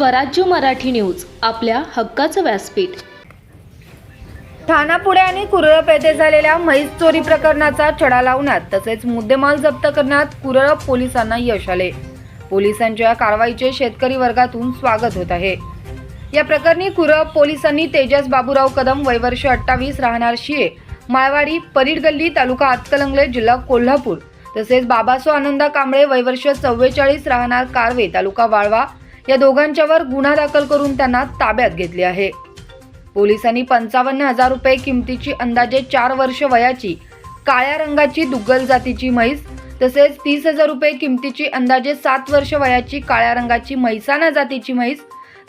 स्वराज्य मराठी न्यूज आपल्या हक्काचं व्यासपीठ. ठाणापुढे आणि कुरळप येथे झालेल्या म्हैस चोरी प्रकरणाचा छडा लावण्यात तसेच मुद्देमाल जप्त करण्यात कुरळप पोलिसांना यश आले. पोलिसांच्या या कारवाईचे शेतकरी वर्गातून स्वागत होत आहे. या प्रकरणी कुरळप पोलिसांनी तेजस बाबूराव कदम वयवर्ष अठ्ठावीस राहणार शिये माळवाडी परीड गल्ली तालुका आतकलंगले जिल्हा कोल्हापूर तसेच बाबासो आनंदा कांबळे वयवर्ष चव्वेचाळीस राहणार कारवे तालुका वाळवा या दोघांच्यावर गुन्हा दाखल करून त्यांना ताब्यात घेतले आहे. पोलिसांनी पंचावन्न हजार रुपये किमतीची अंदाजे चार वर्ष वयाची काळ्या रंगाची दुग्गल जातीची म्हैस तसेच तीस हजार रुपये किमतीची अंदाजे सात वर्ष वयाची काळ्या रंगाची म्हैसाना जातीची म्हैस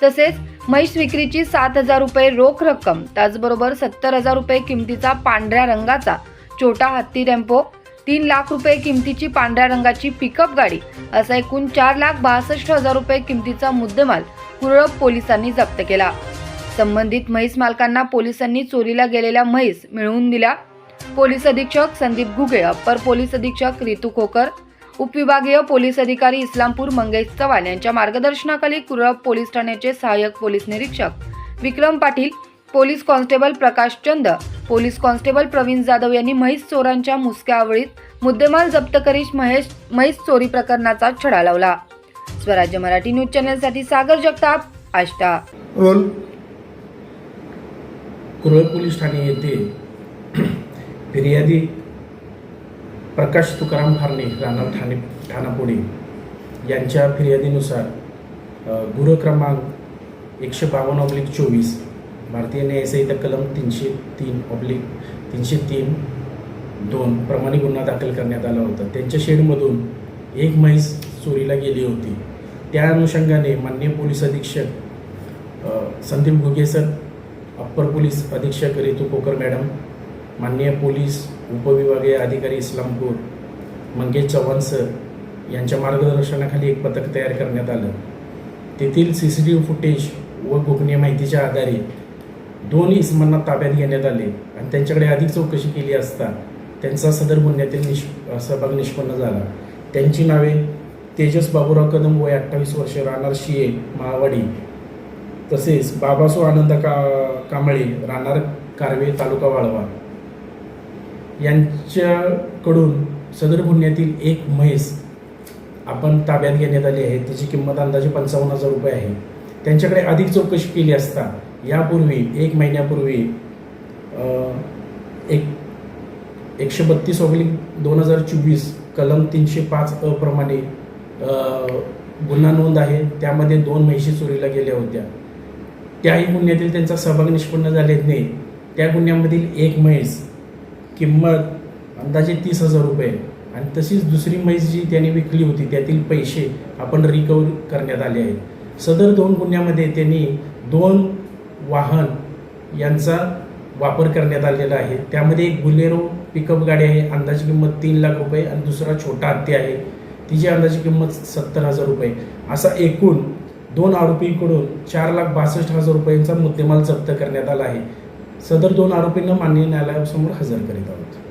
तसेच म्हैस विक्रीची सात हजार रुपये रोख रक्कम त्याचबरोबर सत्तर हजार रुपये किमतीचा पांढऱ्या रंगाचा छोटा हत्ती टेम्पो तीन लाख रुपये किमतीची पांढऱ्या रंगाची पिकअप गाडी असा एकूण चार लाख बासष्ट हजार रुपये किमतीचा मुद्देमाल कुरळप पोलिसांनी जप्त केला. संबंधित म्हैस मालकांना पोलिसांनी चोरीला गेलेल्या म्हैस मिळवून दिल्या. पोलीस अधीक्षक संदीप घुगे अप्पर पोलीस अधीक्षक रितू खोकर उपविभागीय पोलीस अधिकारी इस्लामपूर मंगेश चव्हाण यांच्या मार्गदर्शनाखाली कुरळप पोलीस ठाण्याचे सहाय्यक पोलीस निरीक्षक Vikram Patil police constable Prakash Chand police constable Pravin Jadhav यांनी म्हैस चोरांच्या मुसक्या आवळीत मुद्देमाल जप्त करीत महेश म्हैस चोरी प्रकरणाचा छडा लावला. स्वराज्य मराठी न्यूज चॅनलसाठी सागर जगताप आष्टा. रोल. कुरळ पोलीस ठाणे येथे फिर्यादी प्रकाश तुकाराम फारणे राहणार ठाणे ठाणापुणे यांच्या फिर्यादीनुसार अ, गुन्हा क्रमांक एकशे बावन्न ऑब्लिक चोवीस भारतीय न्यायसंहिता कलम तीनशे तीन ऑब्लिक तीनशे तीन दोन प्रमाणे गुन्हा दाखल करण्यात आला होता. त्यांच्या शेडमधून एक म्हैस चोरीला गेली होती. त्या अनुषंगाने माननीय पोलीस अधीक्षक Sandeep Ghuge sir upper police अधीक्षक रितू कोकर मॅडम माननीय पोलीस उपविभागीय अधिकारी इस्लामपूर मंगेश चव्हाण सर यांच्या मार्गदर्शनाखाली एक पथक तयार करण्यात आलं. तेथील C C T V footage व गोपनीय माहितीच्या आधारे दोन इसमांना ताब्यात घेण्यात आले आणि त्यांच्याकडे अधिक चौकशी केली असता त्यांचा सदर गुन्ह्यातील निष् सहभाग निष्पन्न झाला. त्यांची नावे तेजस बाबूराव कदम वय अठ्ठावीस वर्ष राहणार शिये महावाडी तसेच बाबासो आनंद का कांबळे राहणार कारवे तालुका वाळवा. यांच्याकडून सदर गुन्ह्यातील एक म्हैस आपण ताब्यात घेण्यात आली आहे. त्याची किंमत अंदाजे पंचावन्न हजार रुपये आहे. त्यांच्याकडे अधिक चौकशी केली असता यापूर्वी एक महिन्यापूर्वी एक एकशे बत्तीस ऑब्लिक दोन हजार चोवीस कलम तीनशे पाच अप्रमाणे प्रमाणे गुन्हा नोंद आहे. त्यामध्ये दोन म्हैशी चोरीला गेल्या होत्या. त्याही गुन्ह्यातील त्यांचा सहभाग निष्पन्न झाल्याने त्या गुन्ह्यामधील एक म्हैस किंमत अंदाजे तीस हजार रुपये आणि तशीच दुसरी म्हैस जी त्यांनी विकली होती त्यातील पैसे आपण रिकवर करण्यात आले आहेत. सदर दोन गुन्ह्यामध्ये त्यांनी दोन वाहन यांचा वापर करण्यात आलेला आहे. त्यामध्ये एक बुलेरो पिकअप गाडी आहे अंदाजी किंमत तीन लाख रुपये आणि दुसरा छोटा हत्ती आहे. तिची अंदाजी किंमत सत्तर हजार रुपये. असा एकूण दोन आरोपींकडून चार लाख बासष्ट हजार रुपयांचा मुद्देमाल जप्त करण्यात आला आहे. सदर दोन आरोपींना माननीय न्यायालयासमोर हजर करीत आहोत.